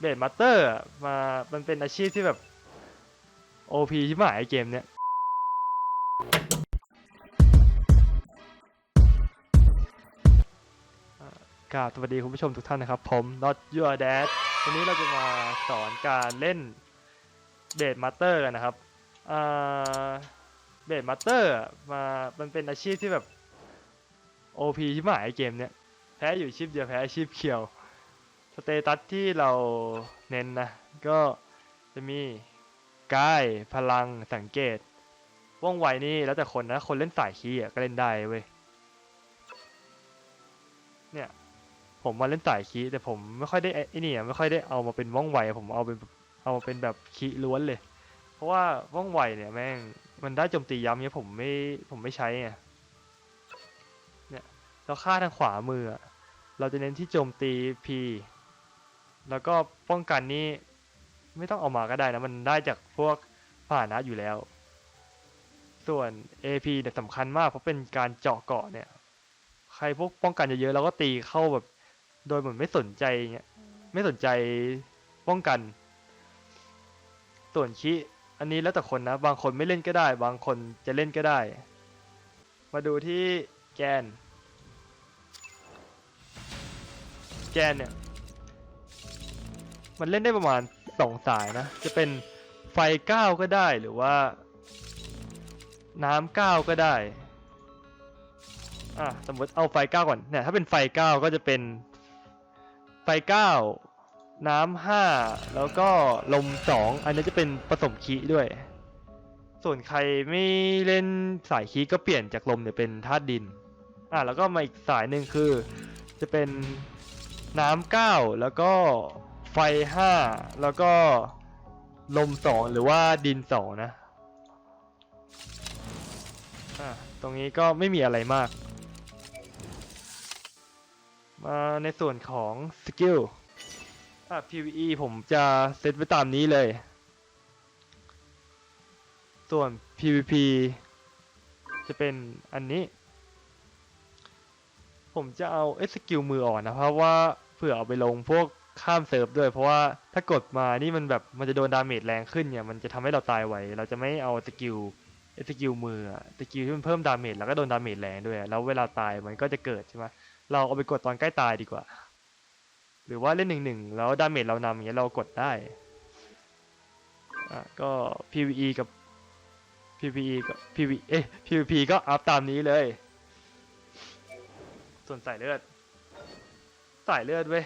เบดมาสเตอร์มา มันเป็นอาชีพที่แบบ OP ที่หมายไอเกมเนี้ยกราบสวัสดีคุณผู้ชมทุกท่านนะครับ ผม Not Your Dad วันนี้เราจะมาสอนการเล่นเบดมาสเตอร์กันนะครับเบดมาสเตอร์มา มันเป็นอาชีพที่แบบ OP ที่หมายไอเกมเนี้ยแพ้อยู่อาชีพเดียวแพ้อาชีพเขียว สเตตัสที่เราเน้นนะ ก็จะมีกายพลังสังเกตว่องไวนี่แล้วแต่คนนะ คนเล่นสายคีย์อะก็เล่นได้เว้ยเนี่ย ผมมาเล่นสายคีย์แต่ผมไม่ค่อยได้ไอ้นี่อะไม่ค่อยได้เอามาเป็นว่องไว ผมเอาเป็นเอามาเป็นแบบคีย์ล้วนเลย เพราะว่าว่องไวเนี่ยแม่งมันได้โจมตีย้ำเนี่ยผมไม่ผมไม่ใช้ไงเนี่ยแล้วค่าทางขวามือเราจะเน้นที่โจมตี P แล้วก็ป้องกันนี่ไม่ต้องเอามาก็ได้นะ มันได้จากพวกพานะอยู่แล้ว ส่วน AP เนี่ยสำคัญมากเพราะเป็นการเจาะเกาะเนี่ย ใครพวกป้องกันเยอะๆเราก็ตีเข้าแบบ โดยเหมือนไม่สนใจเงี้ยไม่สนใจป้องกัน ส่วนคิอันนี้แล้วแต่คนนะ บางคนไม่เล่นก็ได้ บางคนจะเล่นก็ได้ มาดูที่แกน แกนเนี่ย มันเล่นได้ประมาณสองสายนะ จะเป็นไฟเก้าก็ได้หรือว่า น้ำเก้าก็ได้อะสมมติเอาไฟเก้าก่อนเนี่ยถ้าเป็นไฟเก้าก็จะเป็นไฟเก้าน้ำห้าแล้วก็ลมสองอันนี้จะเป็นผสมคีด้วย ส่วนใครไม่เล่นสายคีก็เปลี่ยนจากลมเนี่ยเป็นธาตุดินอะแล้วก็มาอีกสายหนึ่งคือ จะเป็นน้ำเก้าแล้วก็ ไฟห้าแล้วก็ลมสองหรือว่าดินสองนะอะตรงนี้ก็ไม่มีอะไรมาก มาในส่วนของสกิลอะ PVE ผมจะเซตไว้ตามนี้เลย ส่วน PVP จะเป็นอันนี้ ผมจะเอาเอสกิลมืออ่อนนะ เพราะว่าเผื่อเอาไปลงพวก ข้ามเซิร์ฟด้วย เพราะว่าถ้ากดมานี่มันแบบมันจะโดนดาเมจแรงขึ้นเนี่ยมันจะทำให้เราตายไวเราจะไม่เอาสกิลสกิลมือสกิลที่มันเพิ่มดาเมจแล้วก็โดนดาเมจแรงด้วย แล้วเวลาตายมันก็จะเกิดใช่ไหมเราเอาไปกดตอนใกล้ตายดีกว่า หรือว่าเล่นหนึ่งหนึ่งแล้วดาเมจเรานำอย่างเงี้ยเรากดได้อะก็ PVE กับ PVE กับ PV เอ้ PVP ก็อัพตามนี้เลย ส่วนสายเลือดสายเลือดเว้ย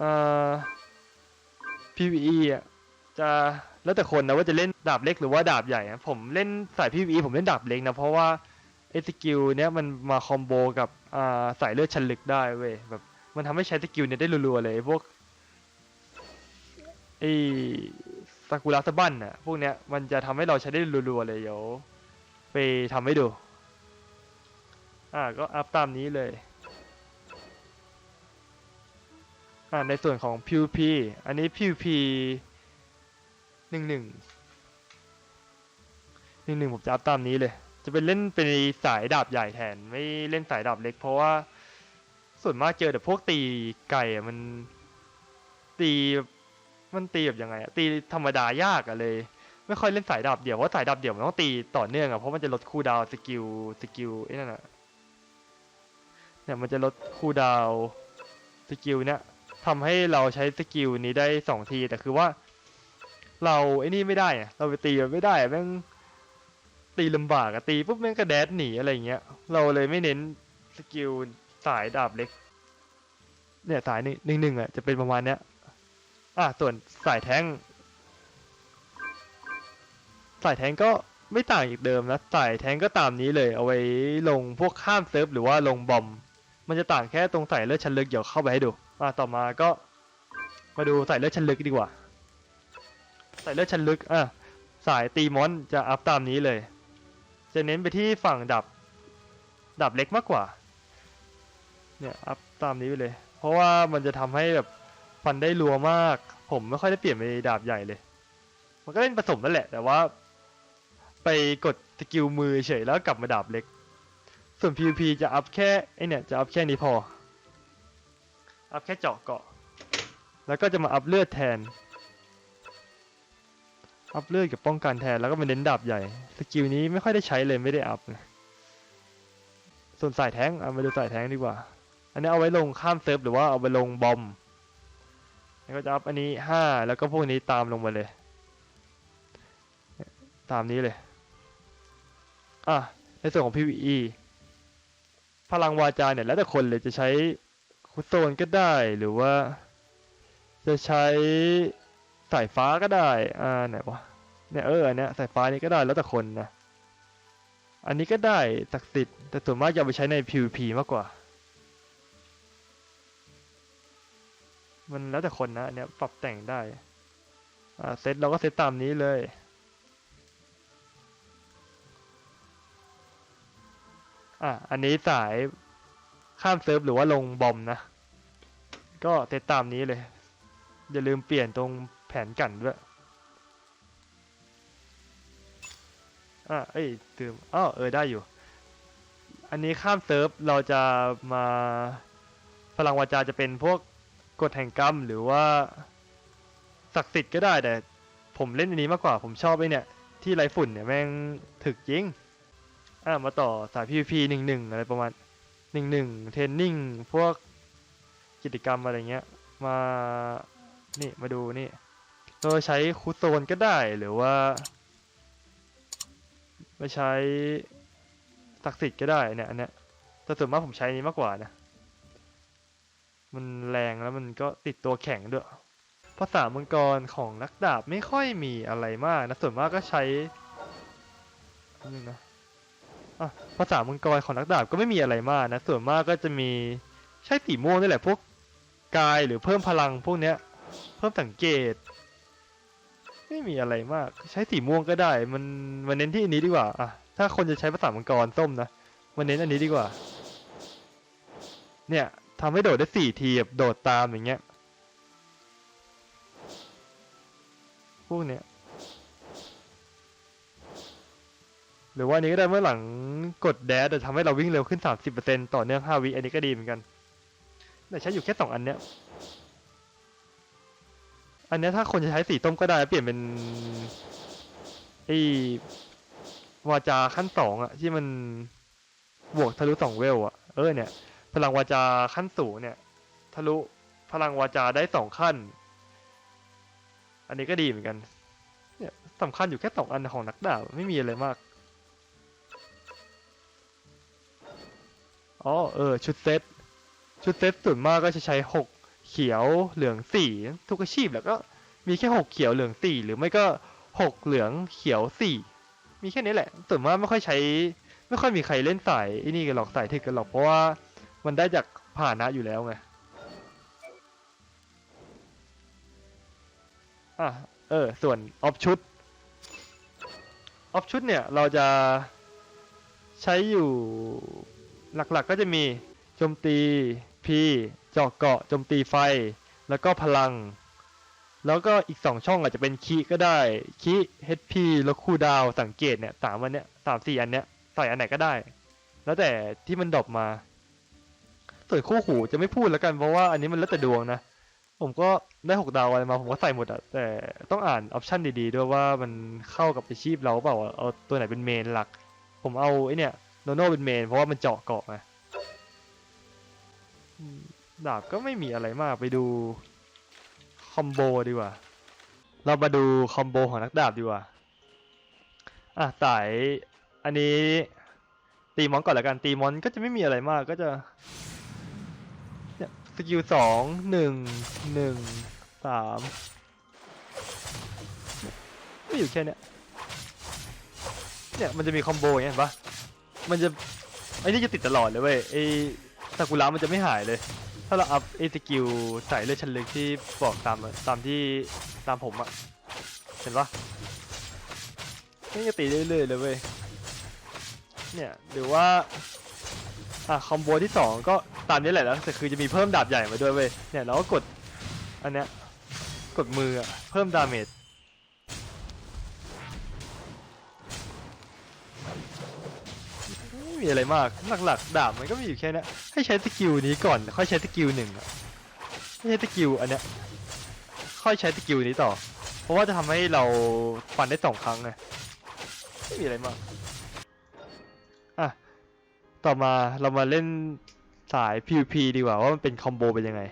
เอ่อ PVE อะจะแล้วแต่คนนะว่าจะเล่นดาบเล็กหรือว่าดาบใหญ่นะผมเล่นสาย PVE ผมเล่นดาบเล็กนะเพราะว่าไอ้สกิลเนี้ยมันมาคอมโบกับอ่าสายเลือดชันลึกได้เว้ยแบบมันทำให้ใช้สกิลเนี้ยได้รัวๆเลยพวกไอ้ซากุระสบั้นน่ะพวกเนี้ยมันจะทำให้เราใช้ได้รัวๆเลยเดี๋ยวไปทำให้ดู อ่าก็อัพตามนี้เลย ในส่วนของ PVP อันนี้ PVP หนึ่งหนึ่งหนึ่งหนึ่งผมจะอัพตามนี้เลย จะเป็นเล่นเป็นสายดาบใหญ่แทน ไม่เล่นสายดาบเล็ก เพราะว่าส่วนมากเจอแต่พวกตีไก่อะมันตีมันตีแบบยังไงอะตีธรรมดายากอะเลย ไม่ค่อยเล่นสายดาบเดี่ยวเพราะสายดาบเดี่ยวมันต้องตีต่อเนื่องอะเพราะมันจะลดคูดาวสกิลสกิลไอ้นั่นอะเนี่ยมันจะลดคูดาวสกิลเนี่ย ทำให้เราใช้สกิลนี้ได้สองทีแต่คือว่า เราไอ้นี่ไม่ได้อะเราไปตีมันไม่ได้แม่งตีลำบากอะตีปุ๊บแม่งก็แดดหนีอะไรอย่างเงี้ย เราเลยไม่เน้นสกิลสายดาบเล็ก เนี่ยสายหนึ่งหนึ่งหนึ่งอะจะเป็นประมาณเนี้ยอะส่วนสายแท้งสายแท้งก็ไม่ต่างจากเดิมนะสายแท้งก็ตามนี้เลย เอาไว้ลงพวกข้ามเซิร์ฟหรือว่าลงบอม มันจะต่างแค่ตรงสายเลือดชั้นลึกเดี๋ยวเข้าไปให้ดูอะต่อมาก็ มาดูสายเลือดชั้นลึกดีกว่าสายเลือดชั้นลึกอะสายตีมอนจะอัพตามนี้เลย จะเน้นไปที่ฝั่งดับ ดับเล็กมากกว่า เนี่ยอัพตามนี้ไปเลย เพราะว่ามันจะทำให้แบบฟันได้รัวมาก ผมไม่ค่อยได้เปลี่ยนไปดาบใหญ่เลย มันก็เล่นผสมนั่นแหละ แต่ว่า ไปกดสกิลมือเฉยแล้วกลับมาดาบเล็ก ส่วน PVP จะอัพแค่ไอเนี่ยจะอัพแค่นี้พอ อัพแค่เจาะเกาะ แล้วก็จะมาอัพเลือดแทน อัพเลือดกับป้องกันแทนแล้วก็มาเน้นดาบใหญ่ สกิลนี้ไม่ค่อยได้ใช้เลยไม่ได้อัพนะส่วนสายแท้งเอามาดูสายแท้งดีกว่า อันนี้เอาไว้ลงข้ามเซิร์ฟหรือว่าเอาไปลงบอมแล้วก็จะอัพอันนี้ห้าแล้วก็พวกนี้ตามลงมาเลย ตามนี้เลย อะในส่วนของ PVE พลังวาจาเนี่ยแล้วแต่คนเลยจะใช้คุโซนก็ได้หรือว่า จะใช้สายฟ้าก็ได้อ่าไหนวะเนี่ยเอออันเนี้ยสายฟ้านี่ก็ได้แล้วแต่คนนะอันนี้ก็ได้ศักดิ์สิทธิ์แต่ส่วนมากจะไปใช้ใน PVP มากกว่า มันแล้วแต่คนนะอันเนี้ยปรับแต่งได้อ่าเซตเราก็เซตตามนี้เลย อะอันนี้สายข้ามเซิร์ฟหรือว่าลงบอมนะ ก็เซตตามนี้เลย อย่าลืมเปลี่ยนตรงแผนกันด้วยอะเอ้ยตืมอ้อเออได้อยู่ อันนี้ข้ามเซิร์ฟเราจะมาพลังวาจาจะเป็นพวกกฎแห่งกรรมหรือว่าศักดิ์สิทธิ์ก็ได้แต่ผมเล่นอันนี้มากกว่าผมชอบไอ้เนี่ย ที่ไรฝุ่นเนี่ยแม่งถึกจริง อะมาต่อสาย PVP หนึ่งหนึ่งอะไรประมาณหนึ่งหนึ่งเทรนนิ่งพวกกิจกรรมอะไรเงี้ย มานี่มาดูนี่เราใช้คูโซนก็ได้หรือว่ามาใช้ศักดิ์สิทธิ์ก็ได้เนี่ยอันเนี้ยแต่ส่วนมากผมใช้นี้มากกว่านะ มันแรงแล้วมันก็ติดตัวแข็งด้วยภาษามังกรของนักดาบไม่ค่อยมีอะไรมากนะส่วนมากก็ใช้อันนึงนะ ภาษามังกรของนักดาบก็ไม่มีอะไรมากนะ ส่วนมากก็จะมีใช้สีม่วงนี่แหละพวกกายหรือเพิ่มพลังพวกเนี้ย เพิ่มสังเกต ไม่มีอะไรมาก ใช้สีม่วงก็ได้ มันมันเน้นที่อันนี้ดีกว่าอะถ้าคนจะใช้ภาษามังกรส้มนะมันเน้นอันนี้ดีกว่า เนี่ยทำให้โดดได้สี่ทีแบบโดดตามอย่างเงี้ยพวกเนี้ย หรือว่านนี้ก็ได้เมื่อหลังกดแดดจะทำให้เราวิ่งเร็วขึ้น 30%ต่อเนื่อง5วิอันนี้ก็ดีเหมือนกัน แต่ใช้อยู่แค่ 2 อันเนี้ย อันเนี้ยถ้าคนจะใช้สีต้มก็ได้ เปลี่ยนเป็นไอ้วาจาขั้นสองอะที่มันบวกทะลุสองเวลอะเออเนี่ย พลังวาจาขั้นสูงเนี่ย ทะลุพลังวาจาได้สองขั้น อันนี้ก็ดีเหมือนกัน เนี่ยสำคัญอยู่แค่สองอันของนักดาบไม่มีอะไรมาก อ๋อเออ ชุดเซตชุดเซตส่วนมากก็จะใช้หกเขียวเหลืองสี่ทุกอาชีพแล้วก็มีแค่หกเขียวเหลืองสี่หรือไม่ก็หกเหลืองเขียวสี่มีแค่นี้แหละส่วนมากไม่ค่อยใช้ ไม่ค่อยมีใครเล่นสายไอ้นี่กันหรอกสายเทคกันหรอกเพราะว่ามันได้จากผ่านะอยู่แล้วไงอะเออ ส่วนออฟชุดออฟชุดเนี่ยเราจะใช้อยู่ หลักๆก็จะมีโจมตีพีเจาะเกาะโจมตีไฟ แล้วก็พลัง แล้วก็อีกสองช่องอาจจะเป็นคีก็ได้คี HP แล้วคูดาวสังเกตเนี่ยสามอันเนี้ยสามสี่อันเนี้ยใส่อันไหนก็ได้ แล้วแต่ที่มันดรอปมา ส่วนคู่หูจะไม่พูดแล้วกันเพราะว่าอันนี้มันแล้วแต่ดวงนะ ผมก็ได้หกดาวอะไรมาผมก็ใส่หมดอะแต่ต้องอ่านออปชันดีๆด้วยว่ามันเข้ากับอาชีพเราเปล่าเอาตัวไหนเป็นเมนหลัก ผมเอาไอเนี่ย โนโน่เป็นเมน เพราะว่ามันเจาะเกาะไงดาบก็ไม่มีอะไรมากไปดูคอมโบดีกว่า เรามาดูคอมโบของนักดาบดีกว่า อะสายอันนี้ตีมอนก่อนล้วกันตีมอนก็จะไม่มีอะไรมากก็จะเนี่ยสกิลสองหนึ่งหนึ่งสามไม่อยู่แค่เนี้ยเนี่ยมันจะมีคอมโบอย่างเงี้ยเห็นปะ มันจะไอ้นี่จะติดตลอดเลยเว้ยไอ้ซากุระมันจะไม่หายเลย ถ้าเราอัพไอ้สกิลใส่เลือดชั้นลึกที่บอกตามตามที่ตามผมอะเห็นปะนี่จะตีเรื่อยๆเลยเว้ยเนี่ยหรือว่าอะคอมโบที่สองก็ตามนี้แหละแล้วแต่คือจะมีเพิ่มดาบใหญ่มาด้วยเว้ยเนี่ยเราก็กดอันเนี้ยกดมืออะเพิ่มดาเมจ มีอะไรมาก หลักๆดาบมันก็มีอยู่แค่นี้ให้ใช้สกิลนี้ก่อน ค่อยใช้สกิลหนึ่งไม่ใช่สกิลอันเนี้ยค่อยใช้สกิลนี้ต่อ เพราะว่าจะทำให้เราฟันได้สองครั้งไงไม่มีอะไรมากอะต่อมาเรามาเล่นสาย PVP ดีกว่าว่ามันเป็นคอมโบเป็นยังไง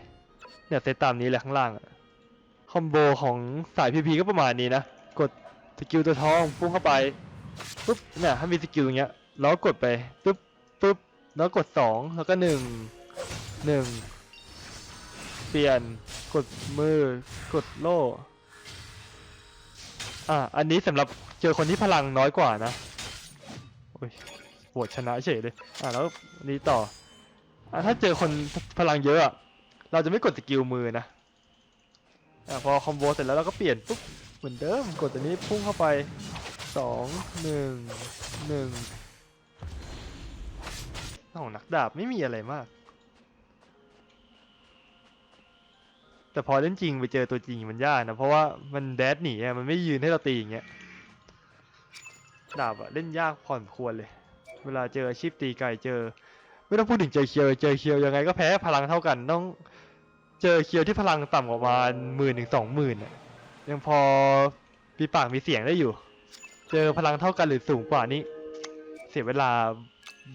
เนี่ยเซตตามนี้เลยข้างล่างคอมโบของสาย PVP ก็ประมาณนี้นะ กดสกิลตัวทองพุ่งเข้าไปปุ๊บเนี่ยถ้ามีสกิลอย่างเงี้ย แล้วกดไปปุ๊บปุ๊บแล้วกดสองแล้วก็หนึ่งหนึ่งเปลี่ยนกดมือกดโล่อะอันนี้สำหรับเจอคนที่พลังน้อยกว่านะโอ้ยโหวตชนะเฉยเลยอะแล้วนนี้ต่ออะถ้าเจอคนพลังเยอะอะเราจะไม่กดสกิลมือนะอะพอคอมโบเสร็จแล้วเราก็เปลี่ยนปุ๊บเหมือนเดิมกดตัวนี้พุ่งเข้าไปสองหนึ่งหนึ่ง ของนักดาบไม่มีอะไรมาก แต่พอเล่นจริงไปเจอตัวจริงมันยากนะ เพราะว่ามันแดดหนีอะมันไม่ยืนให้เราตีอย่างเงี้ยดาบอะเล่นยากพอสมควรเลย เวลาเจออาชีพตีไก่เจอ ไม่ต้องพูดถึงเจอเคียวเจอเคียวยังไงก็แพ้พลังเท่ากันต้อง เจอเคียวที่พลังต่ำกว่าประมาณหมื่นถึงสองหมื่นอะยังพอมีปากมีเสียงได้อยู่ เจอพลังเท่ากันหรือสูงกว่านี้ เสียเวลา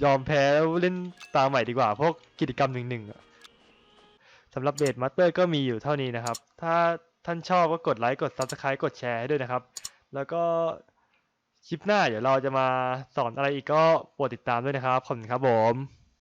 ยอมแพ้แล้วเล่นตาใหม่ดีกว่าเพราะกิจกรรมหนึ่งหนึ่งสำหรับเบสมาสเตอร์ก็มีอยู่เท่านี้นะครับ ถ้าท่านชอบก็กดไลค์กด Subscribe กดแชร์ให้ด้วยนะครับ แล้วก็คลิปหน้าเดี๋ยวเราจะมาสอนอะไรอีกก็โปรดติดตามด้วยนะครับ ขอบคุณครับผม